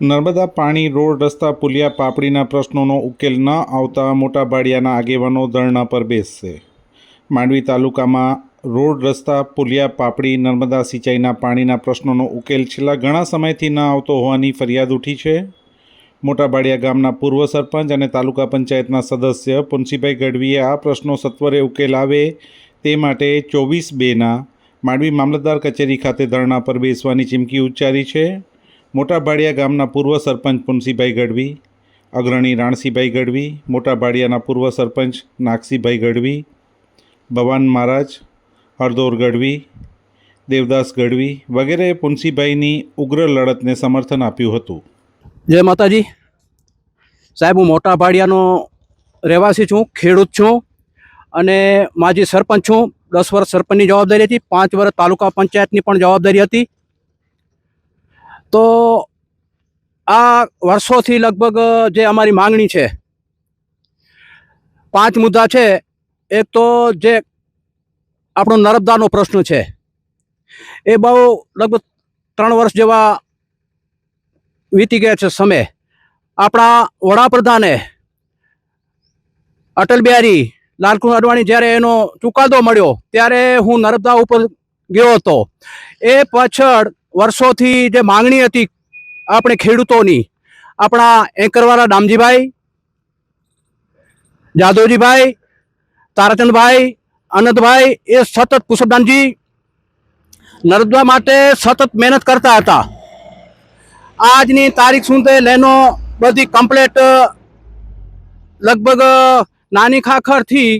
નર્મદા પાણી રોડ રસ્તા પુલિયા પાપડીના પ્રશ્નોનો ઉકેલ ન આવતા મોટા બાડિયાના આગેવાનો ધરણા પર બેસશે. માંડવી તાલુકામાં રોડ રસ્તા પુલિયા પાપડી નર્મદા સિંચાઈના પાણીના પ્રશ્નોનો ઉકેલ છેલ્લા ઘણા સમયથી ન આવતો હોવાની ફરિયાદ ઉઠી છે. મોટા બાડિયા ગામના પૂર્વ સરપંચ અને તાલુકા પંચાયતના સદસ્ય પુનસીભાઈ ગઢવીએ આ પ્રશ્નો સત્વરે ઉકેલ આવે તે માટે ચોવીસ બેના માંડવી મામલતદાર કચેરી ખાતે ધરણા પર બેસવાની ચીમકી ઉચ્ચારી છે. મોટા ભાડિયા ગામના પૂર્વ સરપંચ પુનસીભાઈ ગઢવી, અગ્રણી રાણસીભાઈ ગઢવી મોટા ભાડિયાના પૂર્વ સરપંચ નાગસીભાઈ ગઢવી, ભવાન મહારાજ, હરદોર ગઢવી, દેવદાસ ગઢવી વગેરે પુનસીભાઈની ઉગ્ર લડતને સમર્થન આપ્યું હતું. જય માતાજી. સાહેબ, હું મોટા ભાડિયાનો રહેવાસી છું, ખેડૂત છું અને માજી સરપંચ છું. દસ વર્ષ સરપંચની જવાબદારી હતી, પાંચ વર્ષ તાલુકા પંચાયતની પણ જવાબદારી હતી. તો આ વર્ષોથી લગભગ જે અમારી માંગણી છે, પાંચ મુદ્દા છે. એક તો જે આપણો નર્મદાનો પ્રશ્ન છે, એ બહુ લગભગ ત્રણ વર્ષ જેવા વીતી ગયા છે સમય. આપણા વડાપ્રધાને અટલ બિહારી લાલકૃષ્ણ અડવાણી જ્યારે એનો ચુકાદો મળ્યો, ત્યારે હું નર્મદા ઉપર ગયો હતો. એ પાછળ વર્ષોથી જે માંગણી હતી આપણે ખેડૂતોની, આપણા એંકરવાળા ડામજીભાઈ, જાદવજીભાઈ, તારાચંદભાઈ, અનંતભાઈ, એ સતત કુશબદાનજી નર્મદા માટે સતત મહેનત કરતા હતા. આજની તારીખ સુધી લેનો બધી કમ્પ્લેટ લગભગ નાની ખાખરથી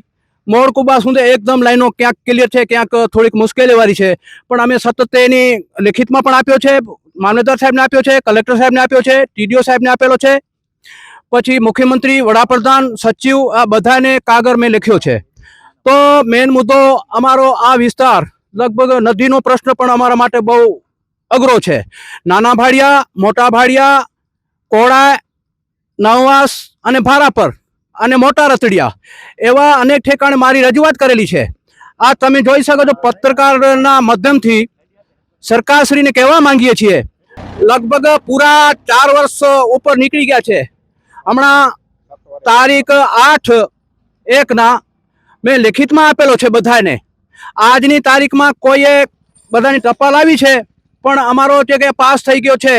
મોડકુબા સુધી એકદમ લાઈનો ક્યાંક ક્લિયર છે, ક્યાંક થોડીક મુશ્કેલીવાળી છે. પણ અમે સતત એની લેખિતમાં પણ આપ્યો છે, મામલતદાર સાહેબને આપ્યો છે, કલેક્ટર સાહેબને આપ્યો છે, ટીડીઓ સાહેબને આપેલો છે. પછી મુખ્યમંત્રી, વડાપ્રધાન, સચિવ, આ બધાને કાગળ મેં લખ્યો છે. તો મેન મુદ્દો અમારો આ વિસ્તાર, લગભગ નદીનો પ્રશ્ન પણ અમારા માટે બહુ અઘરો છે. નાના ભાડિયા, મોટા ભાડિયા, કોળા નવવાસ અને ભારાપર અને મોટા રતડિયા એવા અનેક ઠેકાણે મારી રજૂઆત કરેલી છે. આ તમે જોઈ શકો છો, પત્રકારના માધ્યમથી સરકારશ્રીને કહેવા માંગીએ છીએ, લગભગ પૂરા ચાર વર્ષ ઉપર નીકળી ગયા છે. હમણાં તારીખ આઠ એકના મેં લેખિતમાં આપેલો છે બધાને. આજની તારીખમાં કોઈએ બધાની ટપાલ આવી છે. પણ અમારો છે કે પાસ થઈ ગયો છે,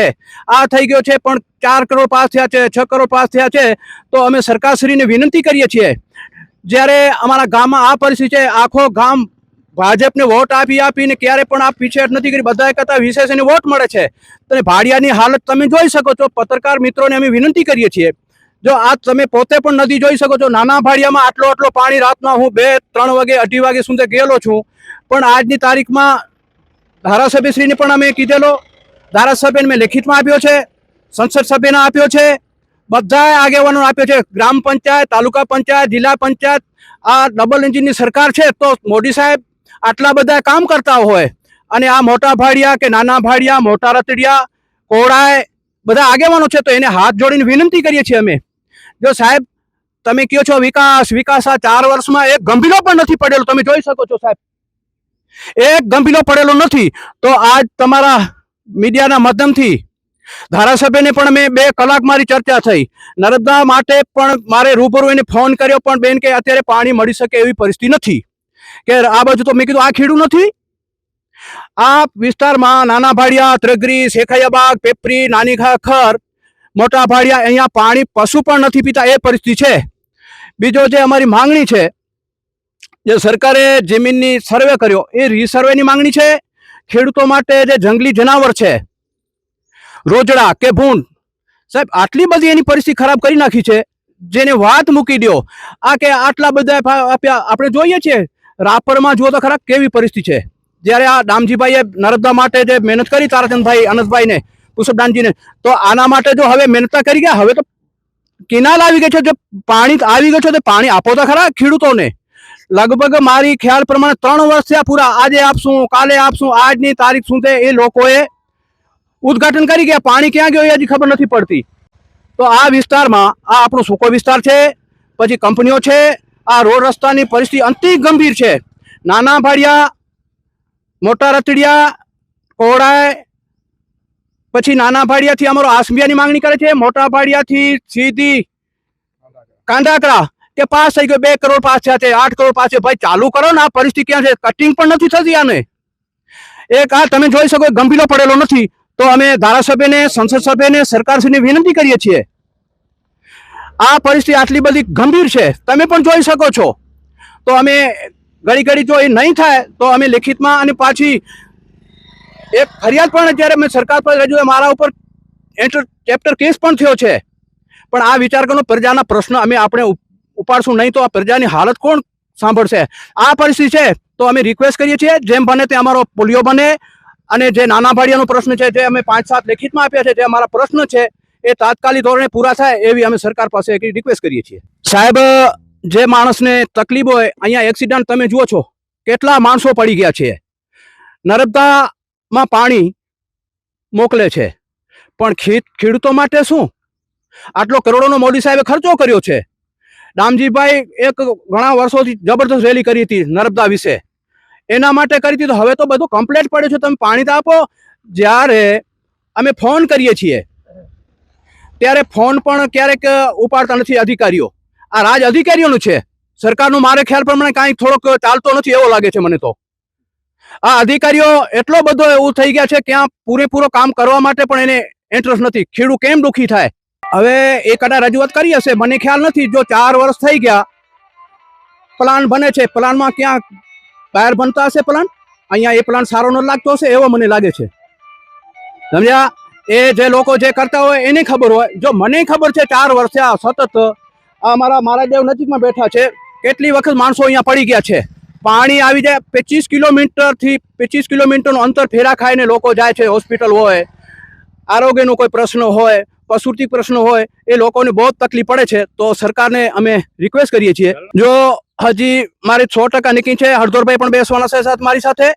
આ થઈ ગયો છે, પણ ચાર કરોડ પાસ થયા છે, છ કરોડ પાસ થયા છે, તો અમે સરકારશ્રીને વિનંતી કરીએ છીએ, જ્યારે અમારા ગામમાં આ પરિસ્થિતિ છે, આખો ગામ ભાજપને વોટ આપી આપીને ક્યારે પણ આ પીછેહટ નથી કરી બધા કરતા વિશેષ એને વોટ મળે છે, અને ભાડિયાની હાલત તમે જોઈ શકો છો, પત્રકાર મિત્રોને અમે વિનંતી કરીએ છીએ, જો આ તમે પોતે પણ નદી જોઈ શકો છો, નાના ભાડિયામાં આટલો આટલો પાણી રાતમાં હું બે, ત્રણ વાગે, અઢી વાગે સુધી ગયેલો છું, પણ આજની તારીખમાં ધારાસભ્યશ્રીને પણ અમે કીધેલો. ધારાસભ્યને મેં લેખિતમાં આપ્યો છે, સંસદ સભ્યને આપ્યો છે, બધાએ આગેવાનો આપ્યો છે. ગ્રામ પંચાયત, તાલુકા પંચાયત, જિલ્લા પંચાયત, આ ડબલ એન્જિનની સરકાર છે તો મોદી સાહેબ આટલા બધા કામ કરતા હોય. અને આ મોટા ભાડિયા કે નાના ભાડિયા, મોટા રતડિયા કોળાય બધા આગેવાનો છે તો એને હાથ જોડીને વિનંતી કરીએ છીએ અમે. જો સાહેબ, તમે કહો છો વિકાસ વિકાસ આ ચાર વર્ષમાં એક ગંભીરો પણ નથી પડેલો. તમે જોઈ શકો છો સાહેબ. એક ગંભીરો પડેલો નથી, તો આજ તમારા મીડિયાના માધ્યમથી ધારાસભ્યને પણ મેં બે કલાક મારી ચર્ચા થઈ. નર્મદા માટે પણ મારે રૂબરૂ એને ફોન કર્યો, પણ બેન કે અત્યારે પાણી મળી શકે એવી પરિસ્થિતિ નથી. કે આ બાજુ તો મેં કીધું, આ ખેડૂત નથી. આ વિસ્તારમાં નાના ભાડિયા, ત્રગરી શેખાયાબાગ પેપરી, નાની ખાખર મોટા ભાડિયા અહીંયા પાણી પશુ પણ નથી પીતા, એ પરિસ્થિતિ છે. બીજો જે અમારી માંગણી છે જે સરકારે જમીનની સર્વે કર્યો, એ રીસર્વેની માંગણી છે? ખેડૂતો માટે જે જંગલી જનાવર છે, રોજડા કે ભૂંડ સાહેબ, આટલી બધી એની પરિસ્થિતિ ખરાબ કરી નાખી છે. જેને વાત મૂકી દો આ કે આટલા બધા આપ્યા, આપણે જોઈએ છીએ, રાપરમાં જુઓ તો ખરા કેવી પરિસ્થિતિ છે. જ્યારે આ દામજીભાઈએ નર્મદા માટે જે મહેનત કરી, તારાચંદભાઈ, અનંતભાઈને પુષ્પદાનજીને તો આના માટે જો હવે મહેનત કરી ગયા, હવે તો કેનાલ આવી ગઈ છે, જે પાણી આવી ગયું છે, તો પાણી આપો તો ખરા ખેડૂતોને. લગભગ મારી ખ્યાલ પ્રમાણે ત્રણ વર્ષ થયા પૂરા. આજે આપશું, કાલે આપશું, આજની તારીખ શું છે એ લોકોએ ઉદ્ઘાટન કરી ગયા. પાણી ક્યાં ગયો એ હજી ખબર નથી પડતી. તો આ વિસ્તારમાં, આ આપણો સૂકો વિસ્તાર છે, પછી કંપનીઓ છે, આ રોડ રસ્તાની પરિસ્થિતિ અંતિ ગંભીર છે. નાના ભાડિયા, મોટા રતડિયા કોડાય પછી નાના ભાડિયાથી અમારો આસમિયાની માંગણી કરે છે, મોટા ભાડિયાથી સીધી કાંડાકરા કે પાસ થઈ ગયો, બે કરોડ પાસ થયા છે, આઠ કરોડ પાસ છે. ભાઈ, ચાલુ કરો ને, આ પરિસ્થિતિ ક્યાં છે? કટિંગ પણ નથી થતી આને. એક આ તમે જોઈ શકો ગંભીરો પડેલો નથી. તો અમે ધારાસભ્યને, સંસદ સભ્યને, સરકારશ્રીને વિનંતી કરીએ છીએ. આ પરિસ્થિતિ આટલી બધી ગંભીર છે. તમે પણ જોઈ શકો છો. તો અમે ઘડી ઘડી જો એ નહીં થાય, તો અમે લેખિતમાં અને પાછી એક ફરિયાદ પણ જ્યારે મેં સરકાર પર રજૂ, મારા ઉપર ચેપ્ટર કેસ પણ થયો છે. પણ આ વિચાર કરનો પ્રજાના પ્રશ્ન અમે આપણે ઉપાડશું નહીં તો આ પ્રજાની હાલત કોણ સાંભળશે? આ પરિસ્થિતિ છે, તો અમે રિક્વેસ્ટ કરીએ છીએ, જેમ બને તે અમારો પોલિયો બને. અને જે નાના ભાડિયાનો પ્રશ્ન છે, જે અમે પાંચ સાત લેખિતમાં આપ્યા છે, જે અમારા પ્રશ્ન છે, એ તાત્કાલિક ધોરણે પૂરા થાય એવી અમે સરકાર પાસે રિક્વેસ્ટ કરીએ છીએ. સાહેબ, જે માણસને તકલીફ હોય, અહીંયા એક્સિડન્ટ તમે જુઓ છો, કેટલા માણસો પડી ગયા છે. નર્મદામાં પાણી મોકલે છે. પણ ખેડૂતો માટે શું? આટલો કરોડોનો મોદી સાહેબે ખર્ચો કર્યો છે. દામજીભાઈ એક ઘણા વર્ષોથી જબરદસ્ત રેલી કરી હતી નર્મદા વિશે. એના માટે કરી હતી તો હવે તો બધું કમ્પ્લેટ પડ્યું છે. તમે પાણી તો આપો. જ્યારે અમે ફોન કરીએ છીએ, ત્યારે ફોન પણ ક્યારેક ઉપાડતા નથી અધિકારીઓ. આ રાજ અધિકારીઓનું છે. સરકારનું મારે ખ્યાલ પ્રમાણે કાંઈ થોડોક ચાલતો નથી એવો લાગે છે મને તો. આ અધિકારીઓ એટલો બધો એવું થઈ ગયા છે કે આ પૂરેપૂરો કામ કરવા માટે પણ એને ઇન્ટરેસ્ટ નથી. ખેડૂત કેમ દુઃખી થાય? હવે એ કદાચ રજૂઆત કરી હશે. મને ખ્યાલ નથી. જો ચાર વર્ષ થઈ ગયા પ્લાન બને છે. પ્લાનમાં ક્યાં વાયર બનતા હશે પ્લાન અહીંયા એ પ્લાન સારો ન લાગતો હશે એવો મને લાગે છે. સમજ્યા? એ જે લોકો જે કરતા હોય એને ખબર હોય. જો મને ખબર છે ચાર વર્ષે આ સતત આ મહારાજદેવ નજીકમાં બેઠા છે. કેટલી વખત માણસો અહીંયા પડી ગયા છે. પાણી આવી જાય, પચીસ કિલોમીટરથી પચીસ કિલોમીટરનું અંતર ફેરા ખાઈને લોકો જાય છે, હોસ્પિટલ હોય. આરોગ્યનો કોઈ પ્રશ્ન હોય પશુતિ પ્રશ્ન હોય એ લોકોને બહુ તકલીફ પડે છે તો સરકારને અમે રિક્વેસ્ટ કરીએ છીએ. જો હજી મારે સો ટકા નીકી છે હળદોરભાઈ પણ બેસવાના છે સાથે મારી સાથે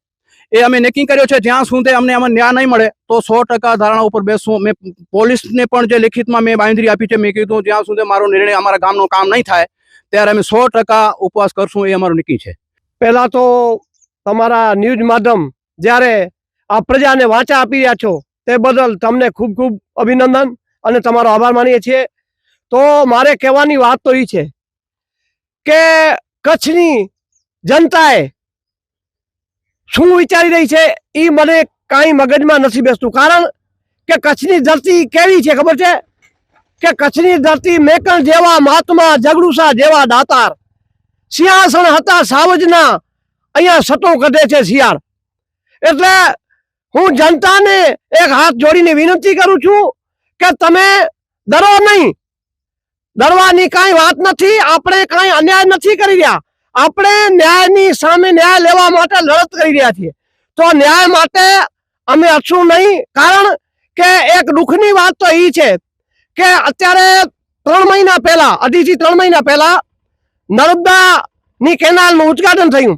એ અમે નક્કી કર્યો છે જ્યાં સુધી અમને આમાં ન્યાય નહીં મળે તો સો ટકા ધારણા ઉપર બેસવું. મેં પોલીસને પણ જે લિખિતમાં મેં બાંધરી આપી છે મેં કીધું જ્યાં સુધી મારો નિર્ણય અમારા ગામનું કામ નહીં થાય ત્યારે અમે સો ટકા ઉપવાસ કરશું એ અમારું નક્કી છે. પહેલાં તો તમારા ન્યૂઝ માધ્યમ જ્યારે આ પ્રજાને વાંચા આપી રહ્યા છો તે બદલ તમને ખૂબ ખૂબ અભિનંદન. અને તમારો આભાર માનીએ છીએ. તો મારે કહેવાની વાત તો એ છે કે કચ્છની જનતાએ શું વિચારી રહી છે એ મને કાંઈ મગજમાં નથી બેસતું. કારણ કે કચ્છની ધરતી કેવી છે ખબર છે? કે કચ્છની ધરતી મેકણ જેવા મહાત્મા જગડુસા જેવા દાતાર સિંહાસણ હતા સાવજના અહીંયા સટો કઢે છે શિયાળ. એટલે હું જનતાને એક હાથ જોડીને વિનંતી કરું છું કે તમે ડરો નહીં. ડરવાની કાંઈ વાત નથી, આપણે કાંઈ અન્યાય નથી કરી રહ્યા. આપણે ન્યાયની સામે ન્યાય લેવા માટે લડત કરી રહ્યા છીએ. તો ન્યાય માટે અમે અછું નહીં, કારણ કે એક દુઃખની વાત તો એ છે કે અત્યારે ત્રણ મહિના પહેલા, અઢીથી ત્રણ મહિના પહેલા નર્મદાની કેનાલનું ઉદ્ઘાટન થયું.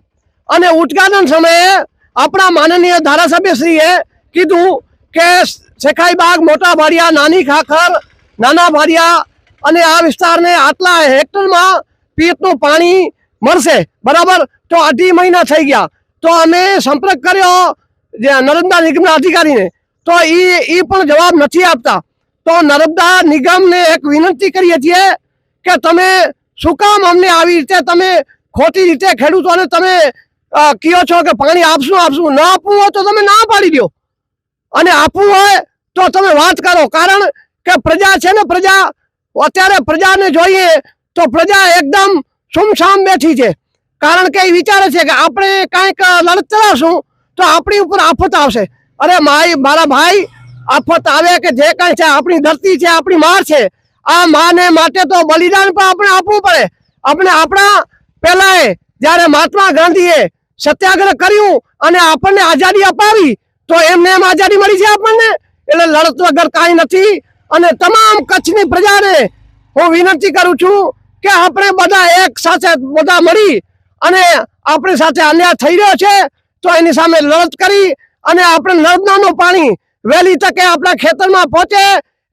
અને ઉદ્ઘાટન સમયે આપણા માનનીય ધારાસભ્યશ્રીએ કીધું કે શેખાઈ બાગ, મોટા ભાડિયા, નાની ખાખર, નાના ભાડિયા અને આ વિસ્તારને આટલા હેક્ટરમાં પિયતનું પાણી મળશે. બરાબર? તો અઢી મહિના થઈ ગયા. તો અમે સંપર્ક કર્યો જે નર્મદા નિગમના અધિકારીને. તો એ એ પણ જવાબ નથી આપતા. તો નર્મદા નિગમને એક વિનંતી કરીએ છીએ કે તમે શું કામ અમને આવી રીતે તમે ખોટી રીતે ખેડૂતોને તમે કહો છો કે પાણી આપશું આપશું. ન આપવું હોય તો તમે ના પાડી દો. અને આપવું હોય તો તમે વાત કરો. કારણ કે પ્રજા છે ને પ્રજા, અત્યારે પ્રજાને જોઈએ તો પ્રજા એકદમ સુમસામ બેઠી છે. કારણ કે એ વિચારે છે કે આપણે કાંઈક લડત તો આપણી ઉપર આફત આવશે. અરે માઈ, મારા ભાઈ, આફત આવે કે જે કાંઈ છે, આપણી ધરતી છે, આપણી માં છે. આ માને માટે તો બલિદાન પણ આપણે આપવું પડે. આપણે આપણા પહેલાંએ જ્યારે મહાત્મા ગાંધીએ સત્યાગ્રહ કર્યું અને આપણને આઝાદી અપાવી તો એમને એમ આઝાદી મળી છે આપણને? એટલે લડત વગર કાંઈ નથી. અને તમામ કચ્છની પ્રજાને હું વિનંતી કરું છું કે આપણે બધા એક સાથે બધા મળી અને આપણી સાથે અન્યાય થઈ રહ્યો છે, તો એની સામે લડત કરી અને આપણે નર્મદાનું પાણી વહેલી તકે આપણા ખેતરમાં પહોંચે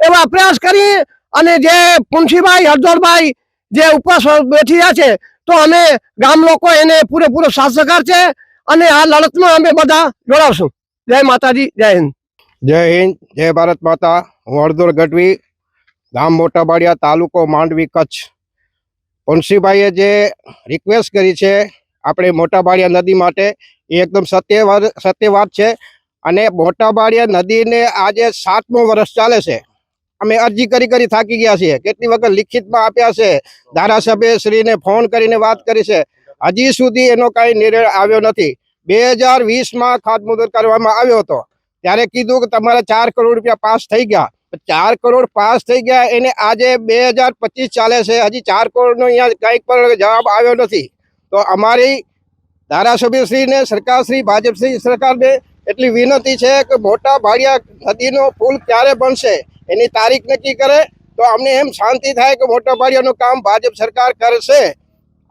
એવા પ્રયાસ કરી અને જે પુનસીભાઈ, હરદોરભાઈ જે ઉપવાસ બેઠી રહ્યા છે, તો અમે ગામ લોકો એને પૂરેપૂરો સાથ સહકાર છે અને આ લડતમાં અમે બધા જોડાવશું. જય માતાજી, જય હિન્દ. જય હિન્દ, જય ભારત માતા. હું હળદોળ ગઢવી, ગામ મોટાબાડિયા, તાલુકો માંડવી, કચ્છ. પંશીભાઈએ જે રિક્વેસ્ટ કરી છે, આપણે મોટાબાડિયા નદી માટે, એ એકદમ સત્ય સત્યવાદ છે. અને મોટાબાડિયા નદીને આજે સાતમું વર્ષ ચાલે છે. અમે અરજી કરી કરી થાકી ગયા છીએ. કેટલી વખત લિખિતમાં આપ્યા છે? ધારાસભ્ય શ્રીને ફોન કરીને વાત કરી છે. હજી સુધી એનો કાંઈ નિર્ણય આવ્યો નથી. બે હજાર વીસમાં ખાતમુહૂર્ત કરવામાં આવ્યો હતો. ત્યારે કીધું કે તમારા ચાર કરોડ રૂપિયા પાસ થઈ ગયા. ચાર કરોડ પાસ થઈ ગયા એને આજે બે હજાર પચીસ ચાલે છે. હજી ચાર કરોડનો અહીંયા કંઈક પણ જવાબ આવ્યો નથી. તો અમારી ધારાસભ્યશ્રીને, સરકારશ્રી, ભાજપશ્રી સરકારને એટલી વિનંતી છે કે મોટા ભાડિયા નદીનો પુલ ક્યારે બનશે એની તારીખ નક્કી કરે. તો અમને એમ શાંતિ થાય કે મોટા ભાડિયાનું કામ ભાજપ સરકાર કરશે.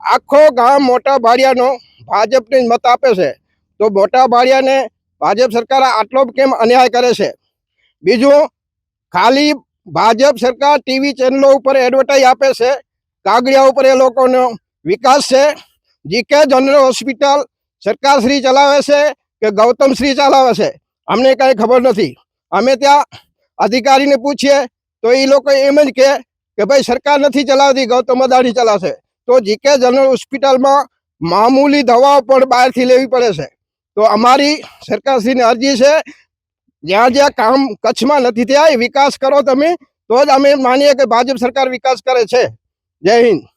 આખો ગામ મોટા ભાડિયાનો ભાજપને મત આપે છે. તો મોટા ભાડિયાને ભાજપ સરકાર આટલો કેમ અન્યાય કરે છે? બીજું, ખાલી ભાજપ સરકાર ટીવી ચેનલો ઉપર એડવર્ટાઈઝ આપે છે, કાગડિયા ઉપર એ લોકોનો વિકાસ છે. જીકે જનરલ હોસ્પિટલ સરકાર શ્રી ચલાવે છે કે ગૌતમ શ્રી ચલાવે છે? અમને કાંઈ ખબર નથી. અમે ત્યાં અધિકારીને પૂછીએ તો એ લોકો એમ જ કહે કે ભાઈ સરકાર નથી ચલાવતી, ગૌતમ અદાણી ચલાવશે. તો જીકે જનરલ હોસ્પિટલમાં મામૂલી દવાઓ પણ બહારથી લેવી પડે છે. તો અમારી સરકારશ્રીને અરજી છે, જ્યાં જ્યાં કામ કચ્છમાં નથી થયા, એ વિકાસ કરો તમે, તો જ અમે માનીએ કે ભાજપ સરકાર વિકાસ કરે છે. જય હિન્દ.